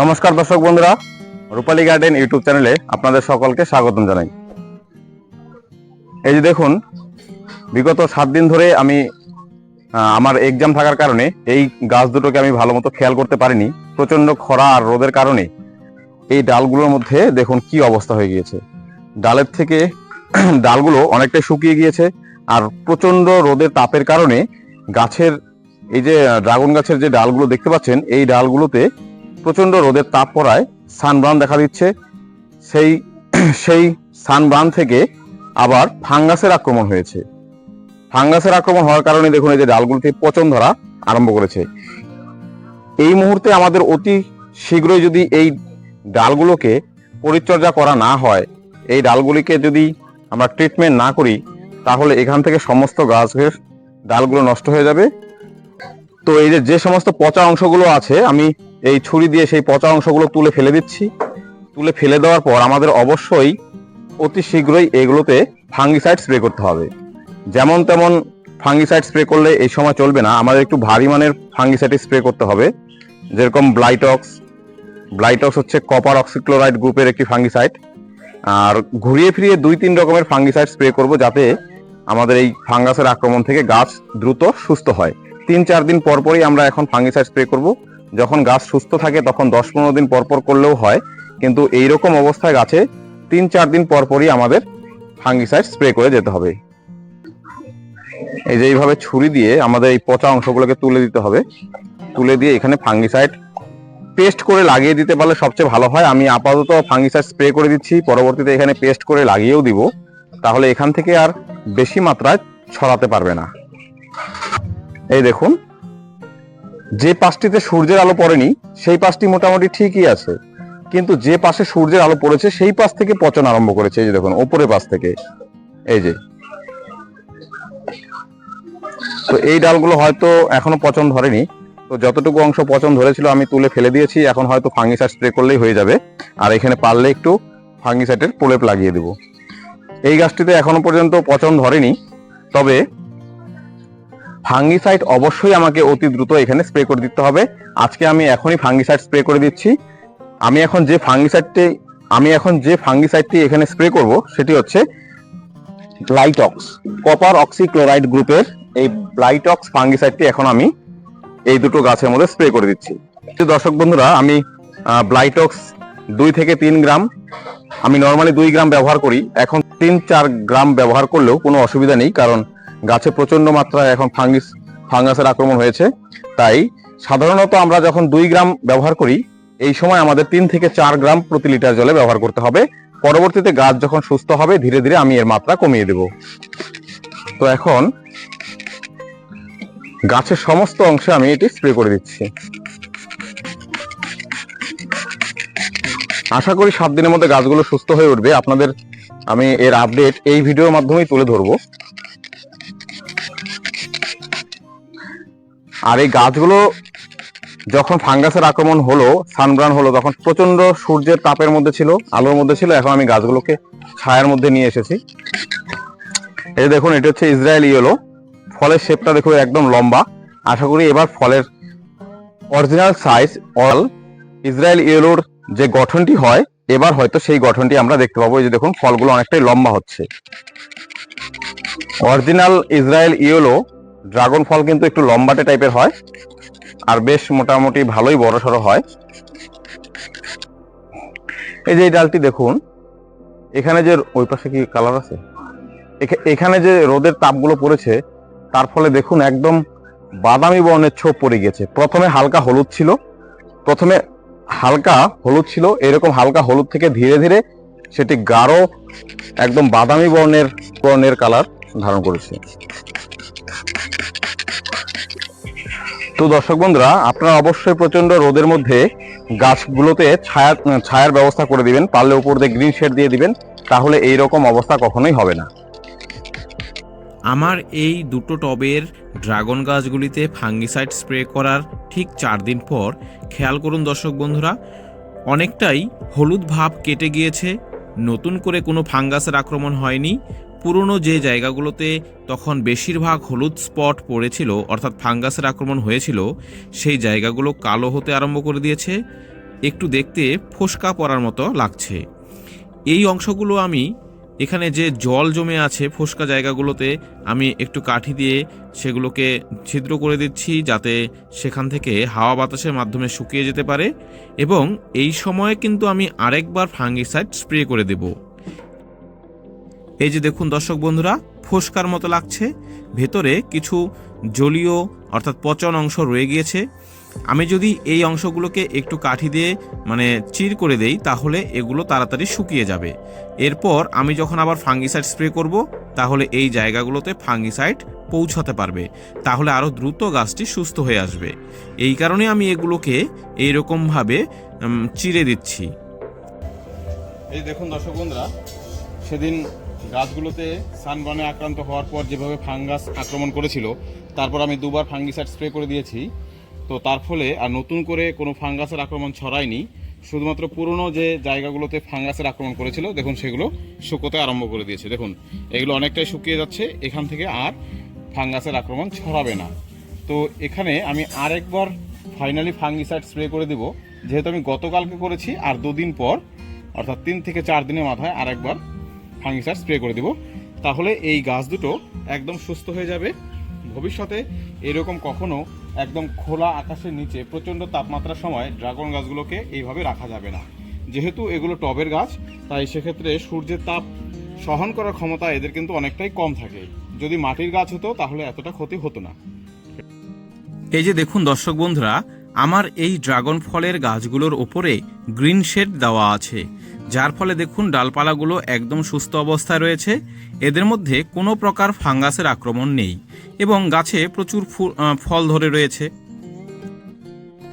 নমস্কার দর্শক বন্ধুরা, রূপালী গার্ডেন ইউটিউব চ্যানেলে আপনাদের সকলকে স্বাগতম জানাই। এই যে দেখুন, বিগত সাত দিন ধরে আমি আমার এক্সাম থাকার কারণে এই গাছ দুটোকে আমি ভালো মতো খেয়াল করতে পারিনি। প্রচণ্ড খরা আর রোদের কারণে এই ডালগুলোর মধ্যে দেখুন কি অবস্থা হয়ে গিয়েছে। ডালের থেকে ডালগুলো অনেকটাই শুকিয়ে গিয়েছে আর প্রচণ্ড রোদের তাপের কারণে গাছের, এই যে, ড্রাগন গাছের যে ডালগুলো দেখতে পাচ্ছেন, এই ডালগুলোতে প্রচণ্ড রোদের তাপ পড়ায় সানবার্ন দেখা দিচ্ছে। সেই সেই সানবার্ন থেকে আবার ফাঙ্গাসের আক্রমণ হয়েছে। ফাঙ্গাসের আক্রমণ হওয়ার কারণে দেখুন এই যে ডালগুলোতে পচন ধরা আরম্ভ করেছে। এই মুহূর্তে আমাদের অতি শীঘ্রই যদি এই ডালগুলোকে পরিচর্যা করা না হয়, এই ডালগুলিকে যদি আমরা ট্রিটমেন্ট না করি, তাহলে এখান থেকে সমস্ত গাছের ডালগুলো নষ্ট হয়ে যাবে। তো এই যে যে সমস্ত পচা অংশগুলো আছে, আমি এই ছুরি দিয়ে সেই পচা অংশগুলো তুলে ফেলে দিচ্ছি। তুলে ফেলে দেওয়ার পর আমাদের অবশ্যই অতি শীঘ্রই এগুলোতে ফাঙ্গিসাইড স্প্রে করতে হবে। যেমন তেমন ফাঙ্গিসাইড স্প্রে করলে এই সময় চলবে না। আমাদের একটু ভারী মানের ফাঙ্গিসাইড স্প্রে করতে হবে। যেরকম ব্লাইটক্স ব্লাইটক্স হচ্ছে কপার অক্সিক্লোরাইড গ্রুপের একটি ফাঙ্গিসাইড। আর ঘুরিয়ে ফিরিয়ে দুই তিন রকমের ফাঙ্গিসাইড স্প্রে করব যাতে আমাদের এই ফাঙ্গাসের আক্রমণ থেকে গাছ দ্রুত সুস্থ হয়। তিন চার দিন পর পরই আমরা এখন ফাঙ্গিসাইড স্প্রে করব। যখন গাছ সুস্থ থাকে তখন দশ পনেরো দিন পর পর করলেও হয়, কিন্তু এই রকম অবস্থায় গাছে তিন চার দিন পর পরই আমাদের ফাঙ্গিসাইড স্প্রে করে যেতে হবে। এই যে এইভাবে ছুরি দিয়ে আমাদের এই পচা অংশগুলোকে তুলে দিতে হবে। তুলে দিয়ে এখানে ফাঙ্গিসাইড পেস্ট করে লাগিয়ে দিতে পারলে সবচেয়ে ভালো হয়। আমি আপাতত ফাঙ্গিসাইড স্প্রে করে দিচ্ছি, পরবর্তীতে এখানে পেস্ট করে লাগিয়েও দিব। তাহলে এখান থেকে আর বেশি মাত্রায় ছড়াতে পারবে না। এই দেখুন যে পাশটিতে সূর্যের আলো পড়েনি, সেই পাশটি মোটামুটি ঠিকই আছে। কিন্তু যে পাশে সূর্যের আলো পড়েছে, সেই পাশ থেকে পচন আরম্ভ করেছে। এই যে দেখুন, ওপরের পাশ থেকে। এই যে। তো এই ডালগুলো হয়তো এখনও পচন ধরেনি। তো যতটুকু অংশ পচন ধরেছিল আমি তুলে ফেলে দিয়েছি। এখন হয়তো ফাঙ্গিসাইড স্প্রে করলেই হয়ে যাবে। আর এখানে পারলে একটু ফাঙ্গিসাইডের প্রলেপ লাগিয়ে দেব। এই গাছটিতে এখনও পর্যন্ত পচন ধরেনি। তবে ফাঙ্গিসাইড অবশ্যই আমাকে অতি দ্রুত এখানে স্প্রে করে দিতে হবে। আজকে আমি এখনই ফাঙ্গিসাইড স্প্রে করে দিচ্ছি। আমি এখন যে ফাঙ্গিসাইডটি, আমি এখন যে ফাঙ্গিসাইডটি এখানে স্প্রে করব সেটি হচ্ছে ব্লাইটক্স কপার অক্সিক্লোরাইড গ্রুপের এই ব্লাইটক্স ফাঙ্গিসাইডটি এখন আমি এই দুটো গাছের মধ্যে স্প্রে করে দিচ্ছি। দর্শক বন্ধুরা, আমি ব্লাইটক্স দুই থেকে তিন গ্রাম, আমি নর্মালি দুই গ্রাম ব্যবহার করি। এখন তিন চার গ্রাম ব্যবহার করলেও কোনো অসুবিধা নেই, কারণ গাছে প্রচণ্ড মাত্রায় এখন ফাঙ্গিস, ফাঙ্গাসের আক্রমণ হয়েছে। তাই সাধারণত আমরা যখন দুই গ্রাম ব্যবহার করি, এই সময় আমাদের তিন থেকে চার গ্রাম প্রতি লিটার জলে ব্যবহার করতে হবে। পরবর্তীতে গাছ যখন সুস্থ হবে, ধীরে ধীরে আমি এর মাত্রা কমিয়ে দেব। তো এখন গাছের সমস্ত অংশে আমি এটি স্প্রে করে দিচ্ছি। আশা করি সাত দিনের মধ্যে গাছগুলো সুস্থ হয়ে উঠবে। আপনাদের, আমি এর আপডেট এই ভিডিওর মাধ্যমেই তুলে ধরবো। আর এই গাছগুলো যখন ফাঙ্গাসের আক্রমণ হলো, সানব্রান হলো, তখন প্রচণ্ড সূর্যের তাপের মধ্যে ছিল, আলোর মধ্যে ছিল, এখন আমি গাছগুলোকে ছায়ার মধ্যে নিয়ে এসেছি। এই দেখুন, এটা হচ্ছে ইসরায়েল ইয়েলো। ফলের শেপটা দেখুন, একদম লম্বা। আশা করি এবার ফলের অরিজিনাল সাইজ অল ইসরায়েল ইয়েলোর যে গঠনটি হয়, এবার হয়তো সেই গঠনটি আমরা দেখতে পাবো। এই যে দেখুন, ফলগুলো অনেকটাই লম্বা হচ্ছে। অরিজিনাল ইসরায়েল ইয়েলো ড্রাগন ফল কিন্তু একটু লম্বাটে টাইপের হয়, আর বেশ মোটামুটি ভালোই বড় সড়ো হয়। এই যে এই ডালটি দেখুন, এখানে যে ওই পাশে কি কালার আছে? এখা- এখানে যে রোদের তাপগুলো পড়েছে, তার ফলে দেখুন একদম বাদামি বর্ণের ছোপ পড়ে গেছে প্রথমে হালকা হলুদ ছিল, প্রথমে হালকা হলুদ ছিল, এরকম হালকা হলুদ থেকে ধীরে ধীরে সেটি গাঢ়, একদম বাদামি বর্ণের বর্ণের কালার ধারণ করেছে। তো দর্শক বন্ধুরা, আপনারা অবশ্যই প্রচণ্ড রোদের মধ্যে গাছগুলোতে ছায়া, ছায়ার ব্যবস্থা করে দিবেন, পারলে উপর দিয়ে গ্রিন শেড দিয়ে দিবেন, তাহলে এই রকম অবস্থা কখনোই হবে না। আমার এই দুটো টবের ড্রাগন গাছগুলিতে ফাঙ্গিসাইড স্প্রে করার ঠিক চার দিন পর, খেয়াল করুন দর্শক বন্ধুরা, অনেকটাই হলুদ ভাব কেটে গিয়েছে, নতুন করে কোনো ফাঙ্গাসের আক্রমণ হয়নি পুরনো যে জায়গাগুলোতে তখন বেশিরভাগ হলুদ স্পট পড়েছিল, অর্থাৎ ফাঙ্গাসের আক্রমণ হয়েছিল, সেই জায়গাগুলো কালো হতে আরম্ভ করে দিয়েছে। একটু দেখতে ফোসকা পড়ার মতো লাগছে। এই অংশগুলো আমি, এখানে যে জল জমে আছে ফোসকা জায়গাগুলোতে, আমি একটু কাঠি দিয়ে সেগুলোকে ছিদ্র করে দিচ্ছি যাতে সেখান থেকে হাওয়া বাতাসের মাধ্যমে শুকিয়ে যেতে পারে। এবং এই সময়ে কিন্তু আমি আরেকবার ফাঙ্গিসাইড স্প্রে করে দেব। এই যে দেখুন দর্শক বন্ধুরা ফোসকার মতো লাগছে। ভেতরে কিছু জলীয় অর্থাৎ পচন অংশ রয়ে গিয়েছে। আমি যদি এই অংশগুলোকে একটু কাঠি দিয়ে মানে চির করে দেই তাহলে এগুলো তাড়াতাড়ি শুকিয়ে যাবে। এরপর আমি যখন আবার ফাঙ্গিসাইড স্প্রে করব তাহলে এই জায়গাগুলোতে ফাঙ্গিসাইড পৌঁছাতে পারবে। তাহলে আরও দ্রুত গাছটি সুস্থ হয়ে আসবে। এই কারণে আমি এগুলোকে এইরকমভাবে উম, চিরে দিচ্ছি। এই দেখুন দর্শক বন্ধুরা সেদিন গাছগুলোতে সানবার্নে আক্রান্ত হওয়ার পর যেভাবে ফাঙ্গাস আক্রমণ করেছিল, তারপর আমি দুবার ফাঙ্গিসাইড স্প্রে করে দিয়েছি। তো তার ফলে আর নতুন করে কোনো ফাঙ্গাসের আক্রমণ ছড়ায়নি। শুধুমাত্র পুরনো যে জায়গাগুলোতে ফাঙ্গাসের আক্রমণ করেছিল, দেখুন সেগুলো শুকোতে আরম্ভ করে দিয়েছে। দেখুন, এগুলো অনেকটাই শুকিয়ে যাচ্ছে, এখান থেকে আর ফাঙ্গাসের আক্রমণ ছড়াবে না। তো এখানে আমি আরেকবার ফাইনালি ফাঙ্গিসাইড স্প্রে করে দেব। যেহেতু আমি গতকালকে করেছি, আর দুদিন পর, অর্থাৎ তিন থেকে চার দিনের মাথায় আরেকবার ফাঙ্গিসাইড স্প্রে করে দেব। তাহলে এই গাছ দুটো একদম সুস্থ হয়ে যাবে। ভবিষ্যতে এরকম কখনো একদম খোলা আকাশের নিচে প্রচণ্ড তাপমাত্রার সময় ড্রাগন গাছগুলোকে এইভাবে রাখা যাবে না। যেহেতু এগুলো টবের গাছ, তাই সেক্ষেত্রে সূর্যের তাপ সহন করার ক্ষমতা এদের কিন্তু অনেকটাই কম থাকে। যদি মাটির গাছ হতো, তাহলে এতটা ক্ষতি হতো না। এই যে দেখুন দর্শক বন্ধুরা, আমার এই ড্রাগন ফলের গাছগুলোর ওপরে গ্রিন শেড দেওয়া আছে। যার ফলে দেখুন ডালপালাগুলো একদম সুস্থ অবস্থায় রয়েছে। এদের মধ্যে কোনো প্রকার ফাঙ্গাসের আক্রমণ নেই এবং গাছে প্রচুর ফল ধরে রয়েছে।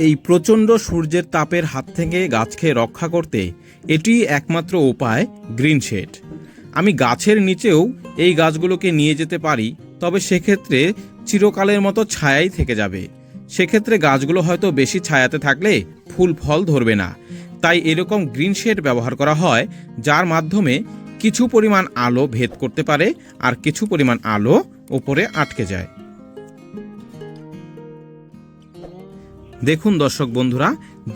এই প্রচণ্ড সূর্যের তাপের হাত থেকে গাছকে রক্ষা করতে এটি একমাত্র উপায় গ্রিন শেড। আমি গাছের নিচেও এই গাছগুলোকে নিয়ে যেতে পারি, তবে সেক্ষেত্রে চিরকালের মতো ছায়াই থেকে যাবে। সেক্ষেত্রে গাছগুলো হয়তো বেশি ছায়াতে থাকলে ফুল ফল ধরবে না। তাই এরকম গ্রিন শেড ব্যবহার করা হয়, যার মাধ্যমে কিছু পরিমাণ আলো ভেদ করতে পারে আর কিছু পরিমাণ আলো ওপরে আটকে যায়। দেখুন দর্শক বন্ধুরা,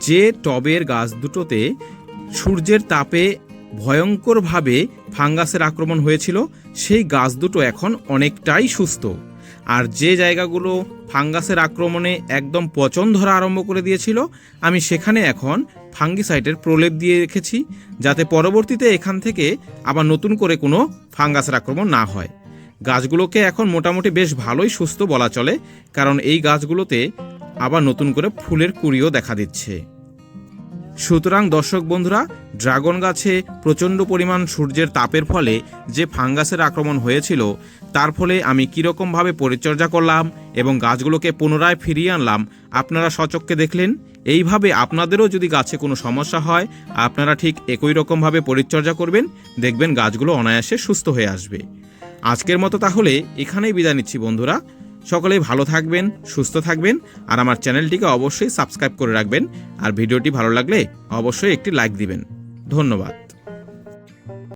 যে টবের গাছ দুটোতে সূর্যের তাপে ভয়ঙ্করভাবে ফাঙ্গাসের আক্রমণ হয়েছিল, সেই গাছ দুটো এখন অনেকটাই সুস্থ। আর যে জায়গাগুলো ফাঙ্গাসের আক্রমণে একদম পচন ধরা আরম্ভ করে দিয়েছিল, আমি সেখানে এখন ফাঙ্গিসাইডের প্রলেপ দিয়ে রেখেছি যাতে পরবর্তীতে এখান থেকে আবার নতুন করে কোনো ফাঙ্গাসের আক্রমণ না হয়। গাছগুলোকে এখন মোটামুটি বেশ ভালোই সুস্থ বলা চলে, কারণ এই গাছগুলোতে আবার নতুন করে ফুলের কুড়িও দেখা দিচ্ছে। সুতরাং দর্শক বন্ধুরা, ড্রাগন গাছে প্রচণ্ড পরিমাণ সূর্যের তাপের ফলে যে ফাঙ্গাসের আক্রমণ হয়েছিল, তার ফলে আমি কীরকমভাবে পরিচর্যা করলাম এবং গাছগুলোকে পুনরায় ফিরিয়ে আনলাম, আপনারা সচক্ষে দেখলেন। এইভাবে আপনাদেরও যদি গাছে কোনো সমস্যা হয়, আপনারা ঠিক একই রকমভাবে পরিচর্যা করবেন, দেখবেন গাছগুলো অনায়াসে সুস্থ হয়ে আসবে। আজকের মতো তাহলে এখানেই বিদায় নিচ্ছি বন্ধুরা। সকলেই ভালো থাকবেন, সুস্থ থাকবেন, আর আমার চ্যানেলটিকে অবশ্যই সাবস্ক্রাইব করে রাখবেন, আর ভিডিওটি ভালো লাগলে অবশ্যই একটি লাইক দিবেন। ধন্যবাদ।